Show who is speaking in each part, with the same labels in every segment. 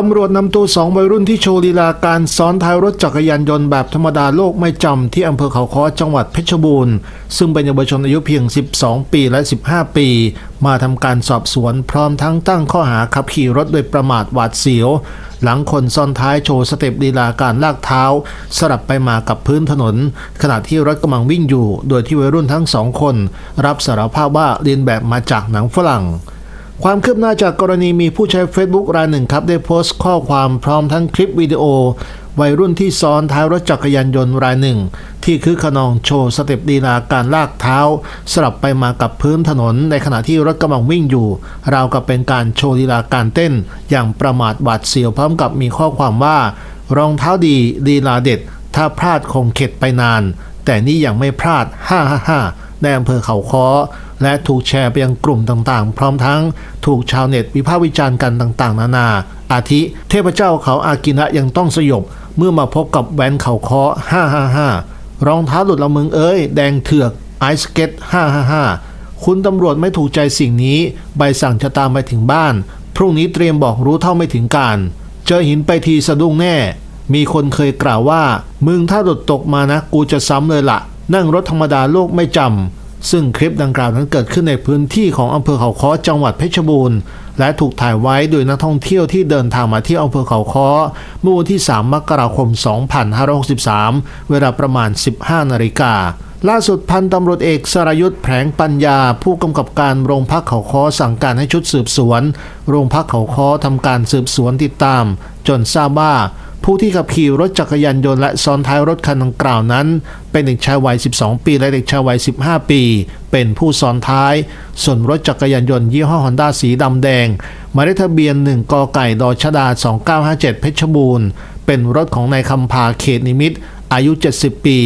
Speaker 1: ตำรวจนำตัวสองวัยรุ่นที่โชว์ลีลาการซ้อนท้ายรถจักรยานยนต์แบบธรรมดาโลกไม่จำที่อำเภอเขาค้อจังหวัดเพชรบูรณ์ ซึ่งเป็นเยาวชนอายุเพียง 12 ปีและ 15 ปี มาทำการสอบสวนพร้อมทั้งตั้งข้อหาขับขี่รถโดยประมาทหวาดเสียว หลังคนซ้อนท้ายโชว์สเต็ปลีลาการลากเท้า สลับไปมากับพื้นถนน ขณะที่รถกำลังวิ่งอยู่ โดยที่วัยรุ่นทั้งสองคน รับสารภาพว่าเรียนแบบมาจากหนังฝรั่ง ความคืบหน้าจากกรณีมีผู้ใช้ Facebook รายหนึ่งครับ ได้โพสต์ข้อความพร้อมทั้งคลิปวิดีโอ วัยรุ่นที่ซ้อนท้ายรถจักรยานยนต์รายหนึ่ง ที่คือขนองโชว์สเต็ปดีลาการลากเท้า สลับไปมากับพื้นถนน ในขณะที่รถกำลังวิ่งอยู่ ราวกับเป็นการโชว์ลีลาการเต้น อย่างประมาทหวาดเสียวพร้อมกับมีข้อความว่า รองเท้าดีลีลาเด็ด ถ้าพลาดคงเข็ดไปนาน แต่นี่ยังไม่พลาดฮ่าฮ่าฮ่าในอำเภอเขาค้อ และถูกแชร์ไปยังกลุ่มต่างๆ พร้อมทั้งถูกชาวเน็ตวิพากษ์วิจารณ์กันต่างๆ นานา อาทิ เทพเจ้าเขาอากินะยังต้องสยบ เมื่อมาพบกับแวนเขาคอฮ่าฮ่าฮ่ารองเท้าหลุดละมึงเอ้ย แดงเถือกไอสเก็ตฮ่าฮ่าฮ่าคุณตำรวจไม่ถูกใจสิ่งนี้ ใบสั่งจะตามไปถึงบ้าน พรุ่งนี้เตรียมบอกรู้เท่าไม่ถึงการ เจอหินไปทีสะดุ้งแน่ มีคนเคยกล่าวว่า มึงถ้าหลุดตกมานะ กูจะซ้ำเลยละนั่งรถธรรมดาโลกไม่จำ ซึ่งคลิปดังกล่าวนั้นเกิดขึ้นในพื้นที่ของอำเภอเขาค้อจังหวัดเพชรบูรณ์และถูกถ่ายไว้โดยนักท่องเที่ยวที่เดินทางมาที่อำเภอเขาค้อเมื่อวันที่ 3 มกราคม 2563 เวลาประมาณ 15 นาฬิกาล่าสุดพันตำรวจเอกสรยุทธ์แผลงปัญญา ผู้กำกับการโรงพักเขาค้อสั่งการให้ชุดสืบสวน โรงพักเขาค้อทำการสืบสวนติดตาม จนทราบว่า ผู้ที่ขับขี่รถจักรยานยนต์และซ้อนท้ายรถคันดังกล่าวนั้น เป็นเด็กชายวัย 12 ปี และเด็กชายวัย 15 ปี เป็นผู้ซ้อนท้าย ส่วนรถจักรยานยนต์ยี่ห้อฮอนด้าสีดำแดงหมายเลขทะเบียน 1 กไก่ดชดา 2957 เพชรบูรณ์ เป็นรถของนายคำพาเขตนิมิตอายุ 70 ปี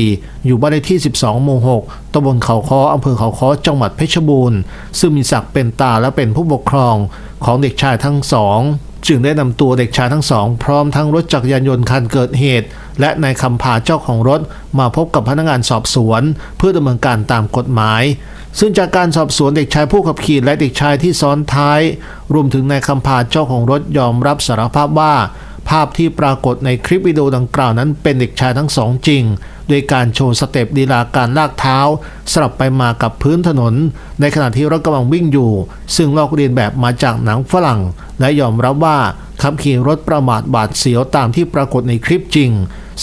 Speaker 1: อยู่บ้านเลขที่ 12 หมู่ 6ตำบลเขาค้ออำเภอเขาค้อ จังหวัดเพชรบูรณ์ ซึ่งมีศักดิ์เป็นตาและเป็นผู้ปกครองของเด็กชายทั้งสอง จึงได้นำตัวเด็กชายทั้งสอง พร้อมทั้งรถจักรยานยนต์คันเกิดเหตุ และนายคำพาเจ้าของรถมาพบกับพนักงานสอบสวน เพื่อดำเนินการตามกฎหมาย ซึ่งจากการสอบสวนเด็กชายผู้ขับขี่และเด็กชายที่ซ้อนท้าย รวมถึงนายคำพาเจ้าของรถยอมรับสารภาพว่า ภาพที่ปรากฏในคลิปวิดีโอดังกล่าวนั้นเป็นเด็กชายทั้งสองจริง โดยการโชว์สเต็ปดีลาการลากเท้า สลับไปมากับพื้นถนน ในขณะที่รถกำลังวิ่งอยู่ ซึ่งลอกเรียนแบบมาจากหนังฝรั่ง และยอมรับว่าขับขี่รถประมาทบาดเสียวตามที่ปรากฏในคลิปจริง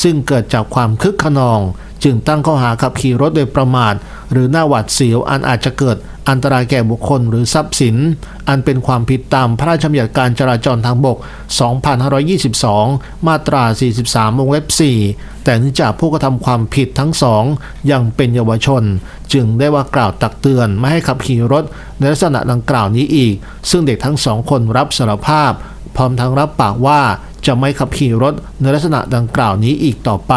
Speaker 1: ซึ่งเกิดจากความคึกขนอง จึงตั้งข้อหาขับขี่รถโดยประมาท หรือหน้าหวาดเสียวอันอาจจะเกิดอันตรายแก่บุคคลหรือทรัพย์สิน อันเป็นความผิดตามพระราชบัญญัติการจราจรทางบก 2522 มาตรา 43 วงเล็บ 4 แต่เนื่องจากผู้กระทำความผิดทั้งสองยังเป็นเยาวชน จึงได้ว่ากล่าวตักเตือนไม่ให้ขับขี่รถในลักษณะดังกล่าวนี้อีก ซึ่งเด็กทั้งสองคนรับสารภาพ พร้อมทั้งรับปากว่าจะไม่ขับขี่รถในลักษณะดังกล่าวนี้อีกต่อไป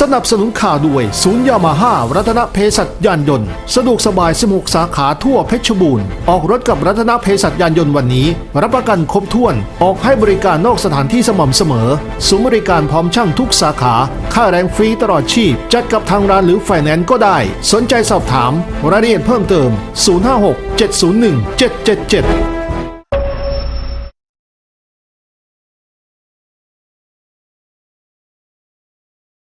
Speaker 1: สนับสนุนข่าวด้วยศูนย์ยามาฮ่ารัตนเพศัตยานยนต์ สะดวกสบาย 16 สาขาทั่วเพชรบูรณ์ ออกรถกับรัตนเพศัตยานยนต์วันนี้ รับประกันครบถ้วน ออกให้บริการนอกสถานที่สม่ำเสมอศูนย์บริการพร้อมช่างทุกสาขา ค่าแรงฟรีตลอดชีพ จัดกับทางร้านหรือไฟแนนซ์ก็ได้ สนใจสอบถาม รายละเอียดเพิ่มเติม 056 701 777